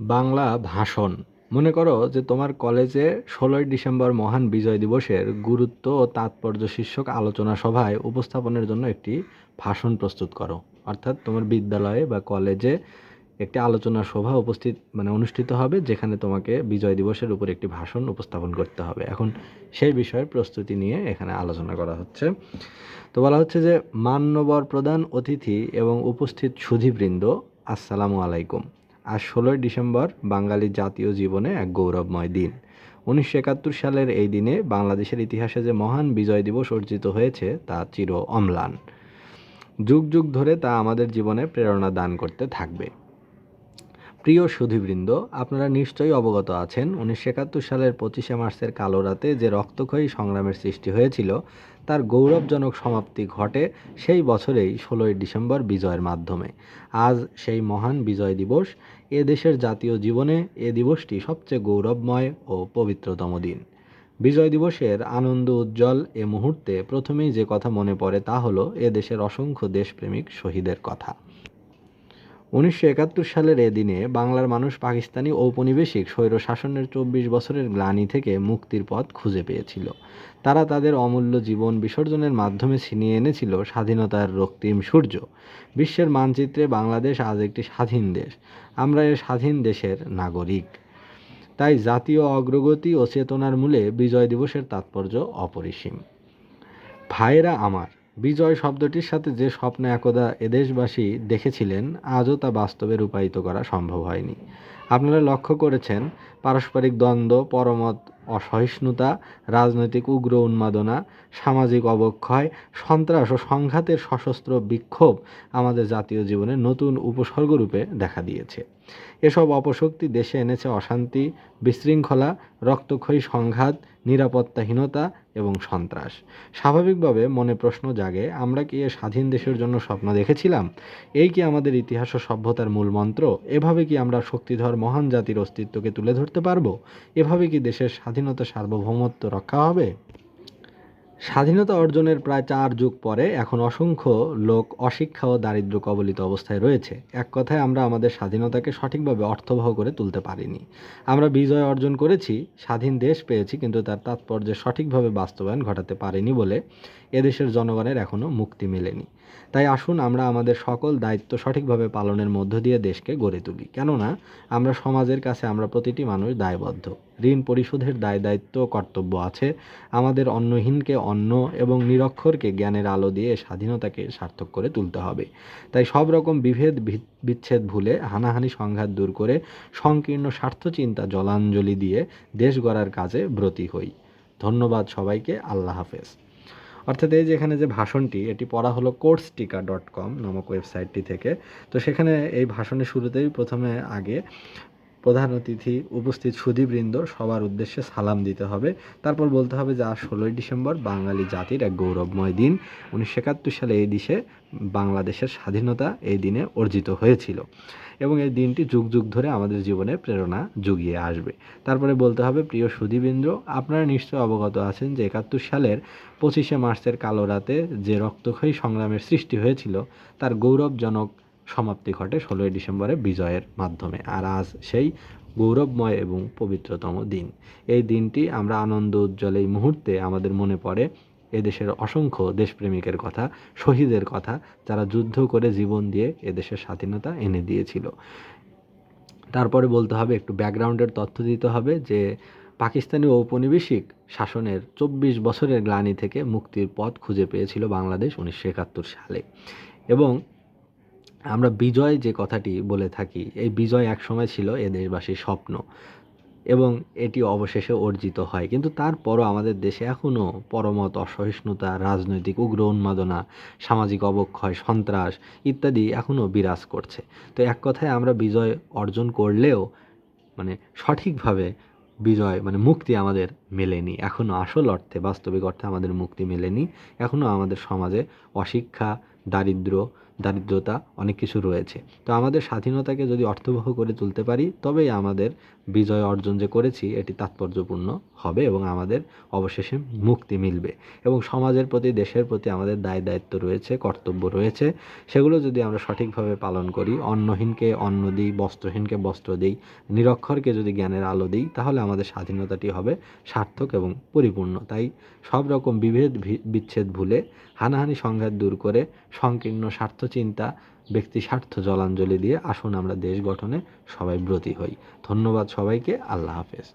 বাংলা ভাষণ। মনে করো যে তোমার কলেজে ষোলোই ডিসেম্বর মহান বিজয় দিবসের গুরুত্ব ও তাৎপর্য শীর্ষক আলোচনা সভায় উপস্থাপনের জন্য একটি ভাষণ প্রস্তুত করো। অর্থাৎ তোমার বিদ্যালয়ে বা কলেজে একটি আলোচনা সভা উপস্থিত মানে অনুষ্ঠিত হবে, যেখানে তোমাকে বিজয় দিবসের উপর একটি ভাষণ উপস্থাপন করতে হবে। এখন সেই বিষয়ের প্রস্তুতি নিয়ে এখানে আলোচনা করা হচ্ছে। তো বলা হচ্ছে যে, মান্যবর প্রধান অতিথি এবং উপস্থিত সুধীবৃন্দ, আসসালামু আলাইকুম। আজ ষোলোই ডিসেম্বর বাঙালির জাতীয় জীবনে এক গৌরবময় দিন। উনিশশো একাত্তর সালের এই দিনে বাংলাদেশের ইতিহাসে যে মহান বিজয় দিবস অর্জিত হয়েছে, তা চির অম্লান। যুগ যুগ ধরে তা আমাদের জীবনে প্রেরণা দান করতে থাকবে। প্রিয় সুধীবৃন্দ, আপনারা নিশ্চয়ই অবগত আছেন, উনিশশো একাত্তর সালের পঁচিশে মার্চের কালো রাতে যে রক্তক্ষয়ী সংগ্রামের সৃষ্টি হয়েছিল, তার গৌরবজনক সমাপ্তি ঘটে সেই বছরেই ষোলোই ডিসেম্বর বিজয়ের মাধ্যমে। আজ সেই মহান বিজয় দিবস এ দেশের জাতীয় জীবনে এ দিবসটি সবচেয়ে গৌরবময় ও পবিত্রতম দিন। বিজয় দিবসের আনন্দ উজ্জ্বল এ মুহূর্তে প্রথমেই যে কথা মনে পড়ে তা হলো, এ দেশের অসংখ্য দেশপ্রেমিক শহীদের কথা। উনিশশো একাত্তর সালের এ দিনে বাংলার মানুষ পাকিস্তানি ঔপনিবেশিক স্বৈর শাসনের চব্বিশ বছরের গ্লানি থেকে মুক্তির পথ খুঁজে পেয়েছিল। তারা তাদের অমূল্য জীবন বিসর্জনের মাধ্যমে ছিনিয়ে এনেছিল স্বাধীনতার রক্তিম সূর্য। বিশ্বের মানচিত্রে বাংলাদেশ আজ একটি স্বাধীন দেশ। আমরা এ স্বাধীন দেশের নাগরিক। তাই জাতীয় অগ্রগতি ও চেতনার মূলে বিজয় দিবসের তাৎপর্য অপরিসীম। ভাইয়েরা আমার বিজয় শব্দটির সাথে যে স্বপ্ন একদা এদেশবাসী দেখেছিলেন, আজও তা বাস্তবে রূপায়িত করা সম্ভব হয়নি। আপনারা লক্ষ্য করেছেন, পারস্পরিক দ্বন্দ্ব, পরমত অসহিষ্ণুতা, রাজনৈতিক উগ্র উন্মাদনা, সামাজিক অবক্ষয়, সন্ত্রাস ও সংঘাতের সশস্ত্র বিক্ষোভ আমাদের জাতীয় জীবনে নতুন উপসর্গরূপে দেখা দিয়েছে। এসব অপশক্তি দেশে এনেছে অশান্তি, বিশৃঙ্খলা, রক্তক্ষয়ী সংঘাত, নিরাপত্তাহীনতা এবং সন্ত্রাস। স্বাভাবিকভাবে মনে প্রশ্ন জাগে, আমরা কি এ স্বাধীন দেশের জন্য স্বপ্ন দেখেছিলাম? এই কি আমাদের ইতিহাস ও সভ্যতার মূল মন্ত্র? এভাবে কি আমরা শক্তিধর মহান জাতির অস্তিত্বকে তুলে ধরতে পারব? এভাবে কি দেশের স্বাধীনতা সার্বভৌমত্ব রক্ষা হবে? স্বাধীনতা অর্জনের প্রায় চার যুগ পরে এখন অসংখ্য লোক অশিক্ষা ও দারিদ্র কবলিত অবস্থায় রয়েছে। এক কথায় আমরা আমাদের স্বাধীনতাকে সঠিকভাবে অর্থবহ করে তুলতে পারিনি। আমরা বিজয় অর্জন করেছি, স্বাধীন দেশ পেয়েছি, কিন্তু তার তাৎপর্যে সঠিকভাবে বাস্তবায়ন ঘটাতে পারিনি বলে এদেশের জনগণের এখনও মুক্তি মেলেনি। তাই আসুন আমরা আমাদের সকল দায়িত্ব সঠিকভাবে পালনের মধ্য দিয়ে দেশকে গড়ে তুলি। কেননা, আমরা সমাজের কাছে আমরা প্রতিটি মানুষ দায়বদ্ধ। ঋণ পরিশোধের দায় দায়িত্ব কর্তব্য আছে। আমাদের অন্নহীনকে অন্ন এবং নিরক্ষরকে জ্ঞানের আলো দিয়ে স্বাধীনতাকে সার্থক করে তুলতে হবে। তাই সব রকম বিভেদ বিচ্ছেদ ভুলে হানাহানি সংঘাত দূর করে সংকীর্ণ স্বার্থচিন্তা জলাঞ্জলি দিয়ে দেশ গড়ার কাজে ব্রতী হই। ধন্যবাদ সবাইকে। আল্লাহ হাফেজ। অর্থাৎ এই যে এখানে যে ভাষণটি, এটি পড়া হলো কোর্স টিকা ডট কম নামক ওয়েবসাইটটি থেকে। তো সেখানে এই ভাষণের শুরুতেই প্রথমে আগে প্রধান অতিথি উপস্থিত সুধীবৃন্দ, সবার উদ্দেশ্যে সালাম দিতে হবে। তারপর বলতে হবে যে আজ ষোলোই ডিসেম্বর, বাঙালি জাতির এক গৌরবময় দিন। উনিশশো একাত্তর সালে এই দেশে, বাংলাদেশের স্বাধীনতা এই দিনে অর্জিত হয়েছিল। এবং এই দিনটি যুগ যুগ ধরে আমাদের জীবনে প্রেরণা জুগিয়ে আসবে। তারপরে বলতে হবে, প্রিয় সুধীবৃন্দ আপনারা নিশ্চয় অবগত আছেন যে একাত্তর সালের পঁচিশে মার্চের কালো রাতে যে রক্তক্ষয়ী সংগ্রামের সৃষ্টি হয়েছিল, তার গৌরবজনক সমাপ্তি ঘটে ষোলোই ডিসেম্বরে বিজয়ের মাধ্যমে। আর আজ সেই গৌরবময় এবং পবিত্রতম দিন। এই দিনটি আমরা আনন্দ উজ্জ্বল এই মুহূর্তে আমাদের মনে পড়ে। এদেশের অসংখ্য দেশপ্রেমিকের কথা, শহীদের কথা, যারা যুদ্ধ করে জীবন দিয়ে এদেশের স্বাধীনতা এনে দিয়েছিল। তারপরে বলতে হবে, একটু ব্যাকগ্রাউন্ডের তথ্য দিতে হবে যে পাকিস্তানি ঔপনিবেশিক শাসনের চব্বিশ বছরের গ্লানি থেকে মুক্তির পথ খুঁজে পেয়েছিল বাংলাদেশ উনিশশো একাত্তর সালে। এবং আমরা বিজয় যে কথাটি বলে থাকি, এই বিজয় একসময় ছিল এ দেশবাসীর স্বপ্ন। এবং এটি অবশেষে অর্জিত হয়। কিন্তু তারপরও আমাদের দেশে এখনও পরমত, অসহিষ্ণুতা, রাজনৈতিক উগ্র উন্মাদনা, সামাজিক অবক্ষয়, সন্ত্রাস ইত্যাদি এখনও বিরাজ করছে। তো এক কথায় আমরা বিজয় অর্জন করলেও মানে সঠিকভাবে বিজয় মানে মুক্তি আমাদের মেলেনি। এখনও আসল অর্থে, বাস্তবিক অর্থে আমাদের মুক্তি মেলেনি। এখনও আমাদের সমাজে অশিক্ষা, দারিদ্র, দারিদ্রতা অনেক কিছু রয়েছে। তো আমাদের স্বাধীনতাকে যদি অর্থবহ করে তুলতে পারি, তবেই আমাদের বিজয় অর্জন যে করেছি, এটি তাৎপর্যপূর্ণ হবে এবং আমাদের অবশেষে মুক্তি মিলবে। এবং সমাজের প্রতি, দেশের প্রতি আমাদের দায় দায়িত্ব রয়েছে, কর্তব্য রয়েছে। সেগুলো যদি আমরা সঠিকভাবে পালন করি, অন্নহীনকে অন্ন দিই, বস্ত্রহীনকে বস্ত্র দিই, নিরক্ষরকে যদি জ্ঞানের আলো দিই, তাহলে আমাদের স্বাধীনতাটি হবে সার্থক এবং পরিপূর্ণ। তাই সব রকম বিভেদ বিচ্ছেদ ভুলে, হানাহানি সংঘাত দূর করে, সংকীর্ণ স্বার্থ চিন্তা ব্যক্তি স্বার্থ জলাঞ্জলি দিয়ে আসুন আমরা দেশ গঠনে সবাই ব্রতী হই। ধন্যবাদ সবাইকে। আল্লাহ হাফেজ।